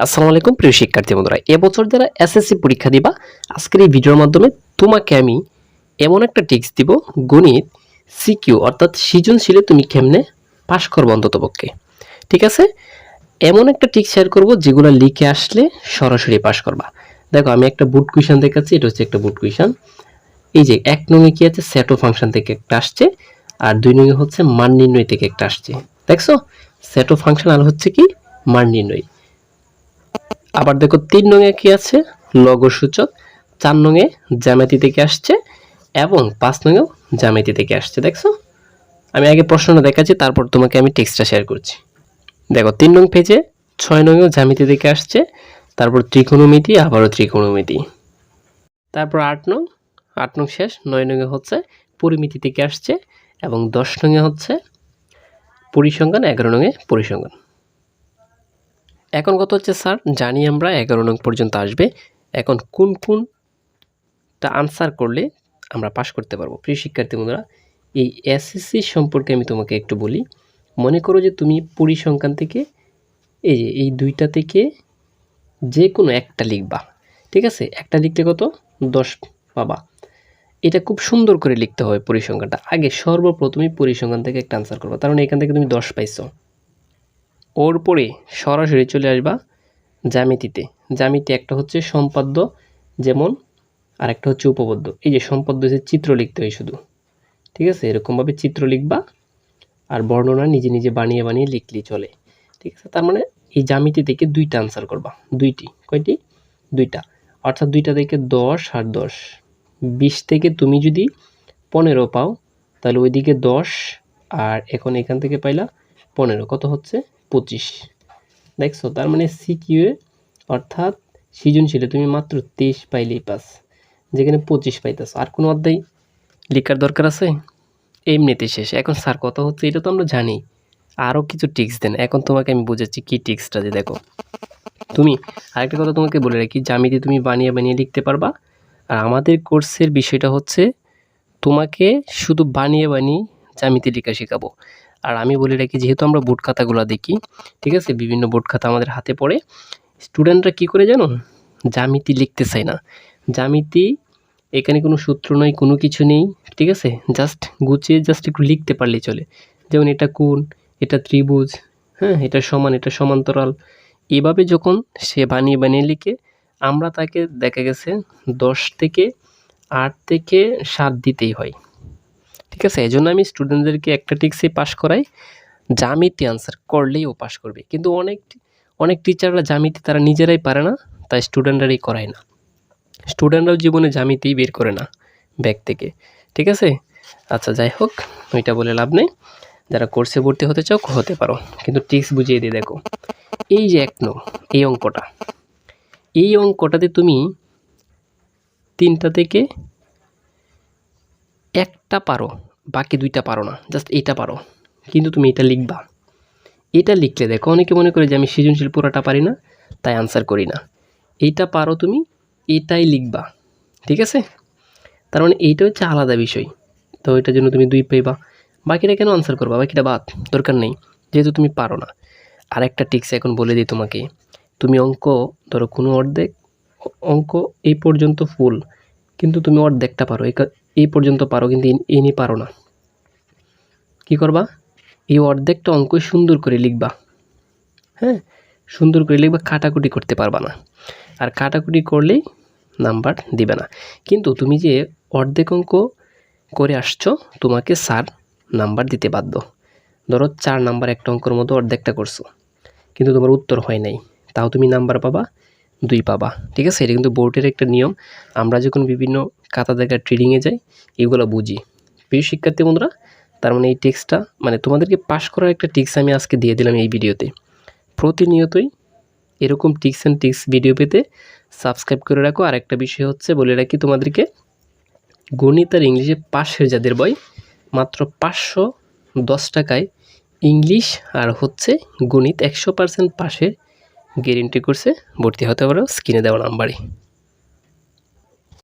আসসালামু আলাইকুম, প্রিয় শিক্ষার্থী বন্ধুরা। এবছর যারা এসএসসি পরীক্ষা দিবা, আজকের এই ভিডিওর মাধ্যমে তোমাকে আমি এমন একটা টিপস দিব, গণিত সিকিউ অর্থাৎ সৃজনশীলে তুমি কেমনে পাশ করব অন্তত পক্ষে ঠিক আছে? এমন একটা টিক্স শেয়ার করব যেগুলো লিখে আসলে সরাসরি পাশ করবা। দেখো, আমি একটা বুট কুইশন দেখাচ্ছি, এটা হচ্ছে একটা বুট কুইশন এই যে, এক নঙে কি আছে? সেটো ফাংশন থেকে একটা আসছে, আর দুই নঙে হচ্ছে মান নির্ণয় থেকে একটা আসছে। দেখছ? সেটো ফাংশন আর হচ্ছে কি? মান নির্ণয়। আবার দেখো তিন নঙে কি আছে? লঘ সূচক চার নঙে জ্যামিতি থেকে আসছে এবং পাঁচ নঙেও জ্যামিতি থেকে আসছে, দেখছ? আমি আগে প্রশ্নটা দেখাচ্ছি, তারপর তোমাকে আমি টেক্সটটা শেয়ার করছি। দেখো, তিন নং পেজে ছয় নঙেও জ্যামিতি থেকে আসছে, তারপর ত্রিকোণমিতি, আবারও ত্রিকোণমিতি। তারপর আট নং আট নং শেষ, নয় নঙে হচ্ছে পরিমিতি থেকে আসছে এবং দশ নঙে হচ্ছে পরিসংখ্যান, এগারো নঙে পরিসংখ্যান। এখন কত হচ্ছে, স্যার? জানি আমরা, এগারো নং পর্যন্ত আসবে। এখন কোন কোনটা আনসার করলে আমরা পাশ করতে পারব? প্রিয় শিক্ষার্থী বন্ধুরা, এই এসএসসি সম্পর্কে আমি তোমাকে একটু বলি। মনে করো যে তুমি পরিসংখ্যান থেকে, এই যে, এই দুইটা থেকে যে কোনো একটা লিখবা, ঠিক আছে? একটা লিখতে কত? দশ পাবা এটা খুব সুন্দর করে লিখতে হবে পরিসংখ্যানটা। আগে সর্বপ্রথমে পরিসংখ্যান থেকে একটা আনসার করবা। তার মানে এখান থেকে তুমি দশ পাইছো। ওর পরে সরাসরি চলে আসবা জ্যামিতিতে। জ্যামিতি একটা হচ্ছে সম্পাদ্য, যেমন আর একটা হচ্ছে উপপাদ্য। এই যে সম্পাদ্য হচ্ছে চিত্র লিখতে হয় শুধু। ঠিক আছে? এরকমভাবে চিত্র লিখবা আর বর্ণনা নিজে নিজে বানিয়ে বানিয়ে লিখলেই চলে। ঠিক আছে? তার মানে এই জ্যামিতি থেকে দুইটা আনসার করবা। দুইটি। কয়টি? দুইটা। অর্থাৎ দুইটা থেকে দশ আর দশ। বিশ থেকে তুমি যদি পনেরো পাও, তাহলে ওইদিকে দশ আর এখন এখান থেকে পাইলা পনেরো, কত হচ্ছে? পঁচিশ। দেখছ? তার মানে সিকিউএ অর্থাৎ সৃজনশীলে তুমি মাত্র তেইশ পাইলেই পাস। যেখানে পঁচিশ পাইতেছ। আর কোনো অধ্যায় লেখার দরকার আছে? এমনিতে শেষ। এখন স্যার কথা হচ্ছে এটা তো আমরা জানি। আরও কিছু টিক্স দেন। এখন তোমাকে আমি বুঝাচ্ছি কী টিক্সটা যে দেখো। তুমি, আরেকটা কথা তোমাকে বলে রাখি জামিতে তুমি বানিয়ে বানিয়ে লিখতে পারবা। আর আমাদের কোর্সের বিষয়টা হচ্ছে, তোমাকে শুধু বানিয়ে বানিয়ে জামিতে লেখা শেখাবো। আর আমি বলে রাখি, যেহেতু আমরা বোর্ড খাতাগুলো দেখি, ঠিক আছে, বিভিন্ন বোর্ড খাতা আমাদের হাতে পড়ে, স্টুডেন্টরা কি করে জানো? জামিতি লিখতে চায় না। জামিতি এখানে কোনো সূত্র নয় কোনো কিছু নেই, ঠিক আছে জাস্ট গুছিয়ে জাস্ট একটু লিখতে পারলে চলে। যেমন এটা কোন এটা ত্রিভুজ হ্যাঁ এটা সমান, এটা সমান্তরাল। এভাবে যখন সে বানিয়ে বানিয়ে লিখে, আমরা তাকে দেখা গেছে দশ থেকে আট থেকে সাত দিতেই হয়। ঠিক আছে? এই জন্য আমি স্টুডেন্টদেরকে একটা টিক্সে পাস করাই। জামিতি আনসার করলেই ও পাস করবে। কিন্তু অনেক অনেক টিচাররা জামিতি তারা নিজেরাই পারে না, তাই স্টুডেন্টরাই করায় না। স্টুডেন্টরাও জীবনে জামিতেই বের করে না ব্যাগ থেকে। ঠিক আছে? আচ্ছা যাই হোক, ওইটা বলে লাভ নেই। যারা কোর্সে ভর্তি হতে চাও, হতে পারো। কিন্তু টিক্স বুঝিয়ে দিয়ে দেখো। এই যে এক নং, এই অঙ্কটা। এই অঙ্কটাতে তুমি তিনটা থেকে একটা পারো, বাকি দুইটা পারো না জাস্ট এটা পারো। কিন্তু তুমি এটা লিখবা। এটা লিখলে দেখো, অনেকে মনে করে যে আমি সৃজনশীল পুরোটা পারি না, তাই আনসার করি না। এইটা পারো তুমি এটাই লিখবা, ঠিক আছে? তার মানে এইটা হচ্ছে আলাদা বিষয়। তো এটার জন্য তুমি দুই পাইবা। বাকিটা কেন আনসার করবা? বাকিটা বাদ, দরকার নেই। যেহেতু তুমি পারো না। আর একটা টিক্স এখন বলে দিই তোমাকে। তুমি অঙ্ক, ধরো কোনো অর্ধেক অঙ্ক এই পর্যন্ত ফুল কিন্তু তুমি অর্ধেকটা পারো। এই পর্যন্ত পারো, কিন্তু নিয়ে পারো না। কি করবা? এই অর্ধেকটা অঙ্কই সুন্দর করে লিখবা। হ্যাঁ? সুন্দর করে লিখবা, কাটাকুটি করতে পারবা না। আর কাটাকুটি করলেই নাম্বার দিবে না। কিন্তু তুমি যে অর্ধেক অঙ্ক করে আসছো, তোমাকে স্যার নাম্বার দিতে বাধ্য। ধরো চার নাম্বার একটা অঙ্কর মতো অর্ধেকটা করছ, কিন্তু তোমার উত্তর হয় নাই। তাও তুমি নাম্বার পাবা দুই পাবা ঠিক আছে? এটা কিন্তু বোর্ডের একটা নিয়ম। আমরা যখন বিভিন্ন খাতা দেখা ট্রেডিংয়ে যাই, এগুলো বুঝি। প্রিয় শিক্ষার্থী বন্ধুরা, তার মানে এই টেক্সটটা মানে তোমাদেরকে পাশ করার একটা টিক্স আমি আজকে দিয়ে দিলাম এই ভিডিওতে। প্রতিনিয়তই এরকম টিক্স অ্যান্ড টিক্স ভিডিও পেতে সাবস্ক্রাইব করে রাখো। আর একটা বিষয় হচ্ছে, বলে রাখি তোমাদেরকে, গণিত আর ইংলিশে পাশের যাদের বই, মাত্র পাঁচশো দশ টাকায় ইংলিশ আর হচ্ছে গণিত একশো পার্সেন্ট পাশের গ্যারেন্টি করছে ভর্তি হতে পারো স্ক্রিনে দেওয়া নাম্বারে